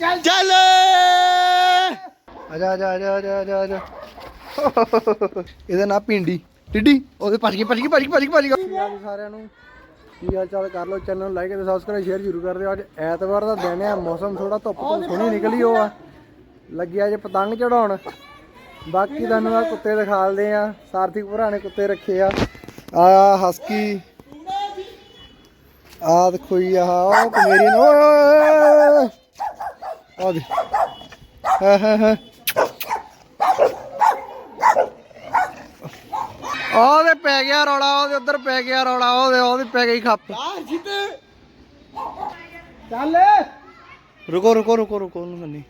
ਚੱਲ। ਚੱਲ। ਆਜਾ ਆਜਾ ਆਜਾ ਆਜਾ ਆਜਾ ਆਜਾ ਇਹਦਾ ਨਾਂ ਪਿੰਡੀ ਟਿੱਡੀ ਉਹਦੇ ਭੱਜ ਗਈ ਭੱਜ ਗਈ ਭੱਜ ਗਈ ਭੱਜ ਗਈ ਭੱਜ ਗਈ। ਜੀ ਸਾਰਿਆਂ ਨੂੰ ਕੀ ਹਾਲ ਚਾਲ ਕਰ ਲਓ? ਚੈਨਲ ਨੂੰ ਲਾਈਕ ਅਤੇ ਸਬਸਕ੍ਰਾਈਬ ਸ਼ੇਅਰ ਜ਼ਰੂਰ ਕਰ ਦਿਓ। ਅੱਜ ਐਤਵਾਰ ਦਾ ਦਿਨ ਹੈ ਮੌਸਮ ਥੋੜਾ ਧੁੱਪ ਤੋਂ ਸੋਹਣੀ ਨਿਕਲੀ ਹੋ ਆ। ਲੱਗਿਆ ਜੇ ਪਤੰਗ ਚੜਾਉਣ। ਬਾਕੀ ਤੁਹਾਨੂੰ ਆ? ਕੁੱਤੇ ਦਿਖਾਲਦੇ ਆ। ਸਾਰਥੀ ਭਰਾ ਨੇ ਕੁੱਤੇ ਰੱਖੇ ਆ। ਆ ਹਸਕੀ। ਆ ਦੇਖੋ ਜੀ ਆਹ ਉਹ ਕਮੇਰੀ ਨੂੰ ਓਏ ਓਏ ਓਏ। ਆ ਦੇ। ਹਾਂ ਹਾਂ ਹਾਂ। ਉਹਦੇ ਪੈ ਗਿਆ ਰੌਲਾ ਉਹਦੇ ਉੱਧਰ ਪੈ ਗਿਆ ਰੌਲਾ ਉਹਦੇ ਉਹਦੇ ਪੈ ਗਈ ਖੱਪ। ਆ ਜਿੱਤ। ਚੱਲ। ਰੁਕੋ ਰੁਕੋ ਰੁਕੋ ਰੁਕੋ ਉਹਨੂੰ ਮੰਨੀ।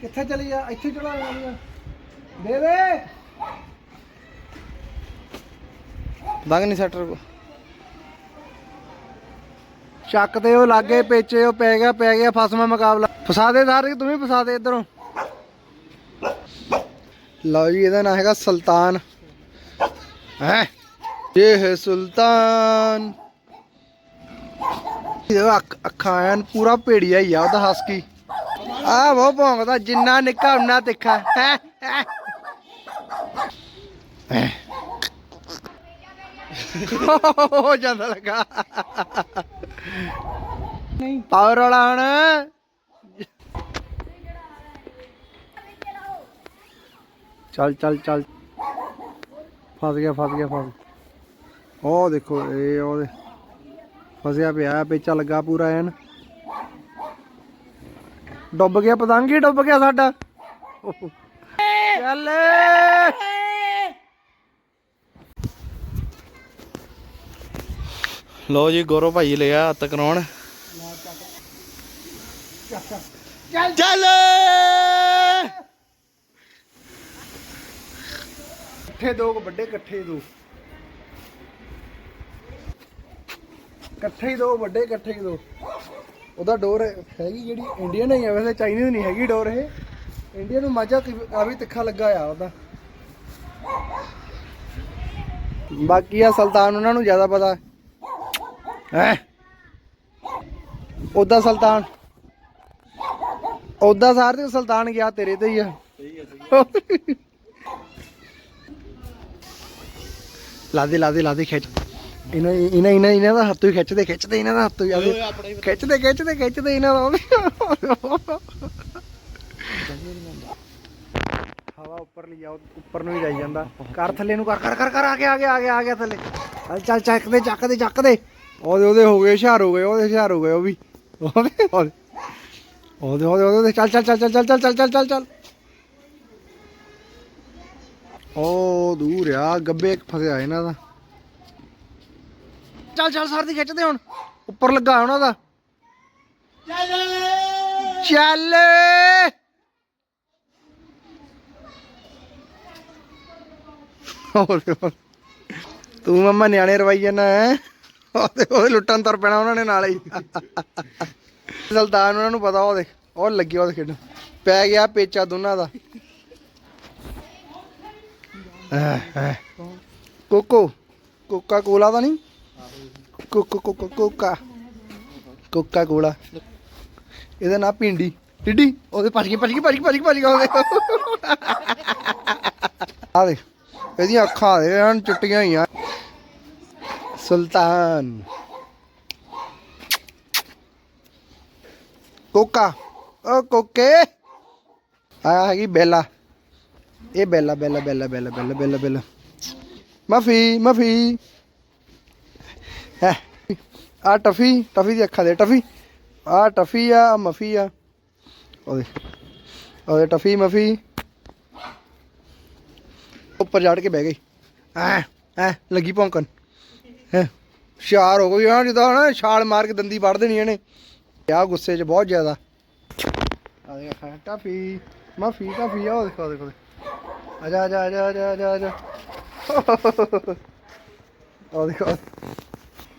ਕਿੱਥੇ ਚਲੀ ਆ? ਇੱਥੇ ਚੜਾ ਜਾਣੀ ਆ। ਦੇ ਦੇ। ਦੰਗ ਨਹੀਂ ਸੱਟ ਰੁਕੋ। ਚੱਕ ਤੇ ਉਹ ਲਾਗੇ, ਪੇਚੇ ਉਹ ਪੈ ਗਿਆ ਪੈ ਗਿਆ ਫਸਵਾ ਮੁਕਾਬਲਾ। ਫਸਾ ਦੇ ਸਾਰੇ, ਤੂੰ ਵੀ ਫਸਾ ਦੇ ਇਧਰੋਂ। ਲਓ ਜੀ, ਇਹਦਾ ਨਾਮ ਹੈਗਾ ਸੁਲਤਾਨ। ਹੈ? ਇਹ ਹੈ ਸੁਲਤਾਨ। ਇਹ ਅੱਖਾਂ ਐਨ ਪੂਰਾ ਭੇੜੀਆ ਹੀ ਆ ਉਹਦਾ ਹਸਕੀ। ਆ ਬਹੁਤ ਭੌਂਕਦਾ, ਜਿੰਨਾ ਨਿੱਕਾ, ਉਨਾ ਤਿੱਖਾ। ਹੈ? ਹੋ ਜਾਂਦਾ ਲੱਗਾ। ਨਹੀਂ। ਪਾਵਰ ਵਾਲਾ ਹਣ। ਚੱਲ ਚੱਲ ਚੱਲ। ਫਸ ਗਿਆ ਫਸ ਗਿਆ, ਫਸ ਉਹ ਦੇਖੋ, ਇਹ ਉਹਦੇ ਫਸਿਆ ਪਿਆ, ਪੇਚਾ ਲੱਗਾ ਪੂਰਾ ਐਨ। ਡੁੱਬ ਗਿਆ ਪਤੰਗ ਹੀ ਡੁੱਬ ਗਿਆ ਸਾਡਾ। ਚੱਲ। ਲੋ ਜੀ ਗੌਰਵ ਭਾਈ ਲਿਆ ਹੱਥ ਕਰਾਉਣ। ਚੱਲ! ਇਕੱਠੇ ਦੋ ਵੱਡੇ ਇਕੱਠੇ ਦੋ। ਇਕੱਠੇ ਦੋ, ਵੱਡੇ ਇਕੱਠੇ ਦੋ। ਉਹਦਾ ਡੋਰ ਹੈਗੀ ਜਿਹੜੀ ਇੰਡੀਅਨ ਹੀ ਆ ਵੈਸੇ ਚਾਈਨੀਜ਼ ਨਹੀਂ ਹੈਗੀ ਡੋਰ ਇਹ। ਇੰਡੀਅਨ ਨੂੰ ਮਾਝਾ ਕਾਫੀ ਤਿੱਖਾ ਲੱਗਾ ਆ ਉਹਦਾ। ਬਾਕੀ ਆ ਸੁਲਤਾਨ, ਉਹਨਾਂ ਨੂੰ ਜ਼ਿਆਦਾ ਪਤਾ। ਹੈ ਉਹਦਾ ਸੁਲਤਾਨ ਉਹਦਾ ਸਾਰ ਤੇ ਸੁਲਤਾਨ ਗਿਆ, ਤੇਰੇ ਤੇ ਹੀ ਆ। ਲਾਦੇ ਲਾਦੇ ਲਾਦੇ ਖਿੱਚ। ਇਹਨਾਂ ਇਹਨਾਂ ਇਹਨਾਂ ਇਹਨਾਂ ਦਾ ਹੱਥੋਂ ਹੀ ਖਿੱਚਦੇ ਖਿੱਚਦੇ ਇਹਨਾਂ ਦਾ ਹੱਥੋਂ ਹੀ ਖਿੱਚਦੇ ਖਿੱਚਦੇ ਖਿੱਚਦੇ ਇਹਨਾਂ ਦਾ। ਹਵਾ ਉੱਪਰ ਲਈ ਜਾਓ, ਉੱਪਰ ਨੂੰ ਹੀ ਜਾਈ ਜਾਂਦਾ। ਕਰ ਥੱਲੇ ਨੂੰ ਕਰ ਕਰ ਕਰ, ਆ ਗਿਆ ਆ ਗਿਆ ਆ ਗਿਆ ਆ ਗਿਆ ਥੱਲੇ। ਚੱਲ ਚੱਲ, ਚੱਕਦੇ ਚੱਕਦੇ ਚੱਕਦੇ। ਉਹਦੇ ਉਹਦੇ ਹੋ ਗਏ, ਹੁਸ਼ਿਆਰ ਹੋ ਗਏ, ਉਹਦੇ ਹੁਸ਼ਿਆਰ ਹੋ ਗਏ ਉਹ ਵੀ। ਉਹਦੇ ਉਹਦੇ ਉਹਦੇ ਉਹਦੇ ਉਹਦੇ ਚੱਲ ਚੱਲ ਚੱਲ ਚੱਲ ਚੱਲ ਚੱਲ ਚੱਲ ਚੱਲ ਚੱਲ ਚੱਲ। ਉਹ ਦੂਰ ਆ, ਗੱਬੇ ਫਸਿਆ ਇਹਨਾਂ ਦਾ। ਚੱਲ ਚੱਲ, ਸਰ ਦੀ ਖਿੱਚਦੇ ਹੁਣ। ਉੱਪਰ ਲੱਗਾ ਉਹਨਾਂ ਦਾ। ਚੱਲ। ਹੋਰ ਹੋਰ। ਤੂੰ ਮੰਮਾ ਨਿਆਣੇ ਰਵਾਈ ਜਾਣਾ ਹੈ? ਉਹਦੇ ਲੁੱਟਣ ਤੁਰ ਪੈਣਾ ਉਹਨਾਂ ਨੇ ਨਾਲ ਹੀ। ਸੁਲਤਾਨ ਉਹਨਾਂ ਨੂੰ ਪਤਾ ਉਹ ਉਹ ਲੱਗੀ ਉਹਦੇ ਖੇਡਣ। ਪੈ ਗਿਆ ਪੇਚਾ ਦੋਨਾਂ ਦਾ। ਕੋਕੋ ਕੋਕਾ ਕੋਲਾ ਤਾਂ ਨਹੀਂ? ਕੋਕੋ ਕੋਕੋ, ਕੋਕਾ। ਕੋਕਾ ਕੋਲਾ ਇਹਦਾ ਨਾਂ ਪਿੰਡੀ ਟਿੱਡੀ ਉਹਦੇ ਭੱਜ ਗਈ ਭੱਜ ਗਈ ਭੱਜ ਗਈ ਭੱਜ ਗਈ ਭੱਜ ਗਈ ਉਹਦੇ। ਆ ਦੇ ਇਹਦੀਆਂ ਅੱਖਾਂ ਦੇ ਹਨ ਚਿੱਟੀਆਂ ਹੀ ਆ ਸੁਲਤਾਨ ਕੋਕਾ ਓ ਕੋਕੇ ਆ ਹੈਗੀ ਬੈਲਾ ਇਹ ਬੈਲਾ ਬੈਲਾ ਬੈਲਾ ਬੈਲਾ ਬੈਲਾ ਬੈਲਾ ਬੈਲਾ ਮਫੀ ਮਫੀ ਹੈ ਆ ਟਫੀ ਟਫੀ ਦੀ ਅੱਖਾਂ ਦੇ ਟਫੀ ਆ ਟਫੀ ਆ ਆਹ ਮਫੀ ਆ ਉਹਦੇ ਉਹਦੇ ਟਫੀ ਮਫੀ ਉੱਪਰ ਚੜ ਕੇ ਬਹਿ ਗਈ ਐ ਐ ਲੱਗੀ ਭੌਂਕਣ ਹੈ? ਹੋ ਗਈ ਹਾਂ ਜਿੱਦਾਂ ਨਾ ਛਾਲ ਮਾਰ ਕੇ ਦੰਦੀ ਵੜ ਦੇਣੀ ਇਹਨੇ। ਆ ਗੁੱਸੇ 'ਚ, ਬਹੁਤ ਜ਼ਿਆਦਾ। ਆ ਦੇਖ ਹਾਂ ਟਫੀ, ਮਫੀ ਆ ਉਹ ਦੇਖੋ ਦੇਖੋ ਆਜਾ ਆਜਾ ਆਜਾ ਆਜਾ ਆਜਾ ਆਜਾ ਉਹ ਦੇਖੋ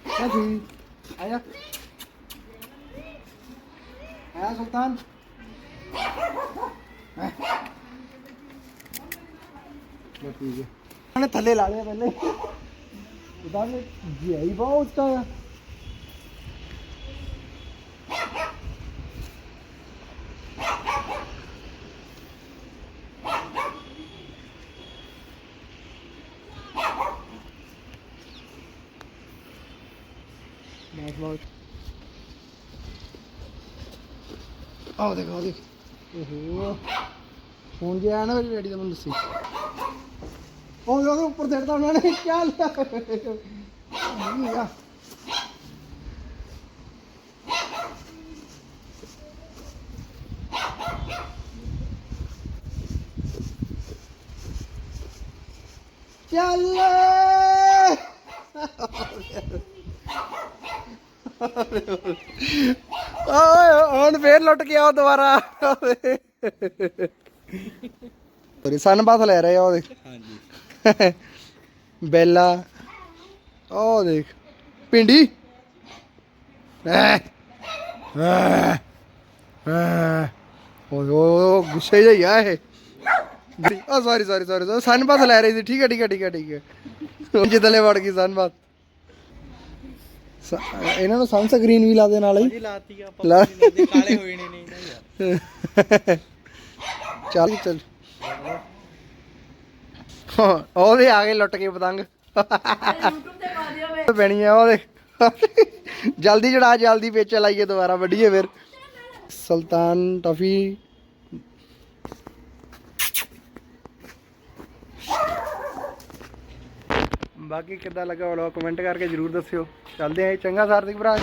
ਟਫੀ ਆਇਆ ਆਇਆ ਸੁਲਤਾਨ। ਹੈਂ? ਬਸ ਠੀਕ ਥੱਲੇ ਲਾ ਲਿਆ ਪਹਿਲੇ। Dudamy Giełbota. ਆਹ ਦੇਖੋ ਦੇਖ ਓਹੋ ਫੋਨ ਜੇ ਆਇਆ ਨਾ ਮੇਰੀ ਡੈਡੀ ਦਾ ਮੈਨੂੰ ਦੱਸੀ ਉਹ ਉਹਦੇ ਉੱਪਰ ਸਿੱਟਦਾ ਉਹਨਾਂ ਨੇ ਚੱਲ ਨਹੀਂ ਚੱਲ। ਓਏ, ਹੁਣ ਫੇਰ ਲੁੱਟ ਕੇ ਆਓ ਦੁਬਾਰਾ। ਤੇਰੀ ਸਨ ਬਾਥ ਲੈ ਰਹੇ ਆ ਉਹਦੇ ਹਾਂਜੀ। ਬੈਲਾ। ਉਹ ਦੇਖ। ਪਿੰਡੀ ਓਏ ਗੁੱਸੇ ਜਿਹਾ ਹੀ ਆ ਇਹ। ਆ sorry sorry sorry sun bath ਲੈ ਰਹੀ ਸੀ। ਠੀਕ ਹੈ ਠੀਕ ਹੈ ਠੀਕ ਹੈ ਠੀਕ ਹੈ। ਜਿੱਦਲੇ ਵੜ ਗਈ ਸਨ ਬਾਥ ਇਹਨਾਂ ਨੂੰ ਸਨਸਕ੍ਰੀਨ ਵੀ ਲਾ ਦੇ ਨਾਲ ਹੀ। ਲਾਤੀ ਆ ਕਾਲੇ ਹੋਏ ਨਹੀਂ ਨਾ ਯਾਰ। ਚੱਲ ਚੱਲ। ਉਹਦੇ ਆ ਗਏ ਲੁੱਟ ਕੇ ਪਤੰਗ। ਪੈਣੀ ਆ ਉਹਦੇ ਜਲਦੀ ਚੜਾ ਜਲਦੀ ਵੇਚ ਲਾਈਏ ਦੁਬਾਰਾ ਵੱਢੀਏ ਫਿਰ। ਸੁਲਤਾਨ ਟਫੀ। ਬਾਕੀ ਕਿੱਦਾਂ ਲੱਗਾ ਵਲੌਗ ਕਮੈਂਟ ਕਰਕੇ ਜਰੂਰ ਦੱਸਿਓ। ਚੱਲਦੇ ਆਂ। ਚੰਗਾ ਸਾਰਥਿਕ ਭਰਾ।